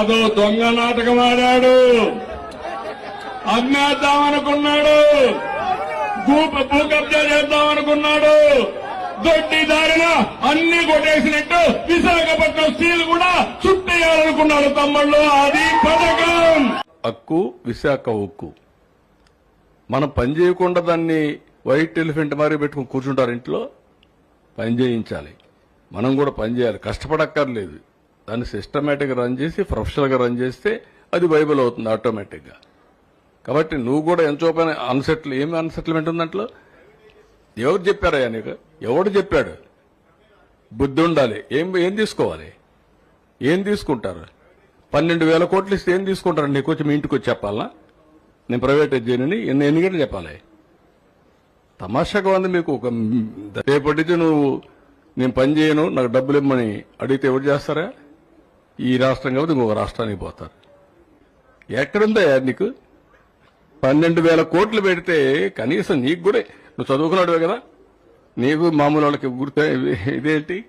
అదో దొంగ నాటకం ఆడాడు. అమ్మేద్దామనుకున్నాడు. భూ భూ కబ్జా చేద్దామనుకున్నాడు. దొడ్డి దారిన అన్ని కొట్టేసినట్టు విశాఖపట్నం స్టీల్ కూడా చుట్టేయాలనుకున్నాడు తమ్ముళ్ళు. అది పథకం. హక్కు విశాఖ ఉక్కు. మనం పని చేయకుండా దాన్ని వైట్ ఎలిఫెంట్ మారి పెట్టుకుని కూర్చుంటారు ఇంట్లో. పని చేయించాలి. మనం కూడా పని చేయాలి. కష్టపడక్కర్లేదు. దాన్ని సిస్టమేటిక్గా రన్ చేసి ప్రొఫెషనల్గా రన్ చేస్తే అది బైబిల్ అవుతుంది ఆటోమేటిక్గా కాబట్టి నువ్వు కూడా ఎంతో పని అన్సెటిల్ ఏమి అన్సెటిల్మెంట్ ఉంది దాంట్లో? ఎవరు చెప్పారయ్యా నీకు? ఎవడు చెప్పాడు? బుద్ధి ఉండాలి. ఏం ఏం తీసుకోవాలి? ఏం తీసుకుంటారు? పన్నెండు వేల కోట్లు ఇస్తే ఏం తీసుకుంటారు? నీకు వచ్చి మీ ఇంటికి వచ్చి చెప్పాలా? నేను ప్రైవేట్ చేయనని ఎన్ని ఎన్ని గంటలు చెప్పాలి? తమాషాగా ఉంది మీకు ఒక రేపటి నువ్వు నేను పని చేయను నాకు డబ్బులు ఇమ్మని అడిగితే ఎవరు చేస్తారా? ఈ రాష్ట్రం కాబట్టి ఇంకొక రాష్ట్రానికి పోతారు. ఎక్కడుందా నీకు? పన్నెండు వేల కోట్లు పెడితే కనీసం నీకు కూడా నువ్వు చదువుకున్నాడువే కదా? నీకు మామూలు వాళ్ళకి గుర్తు ఇదేంటి?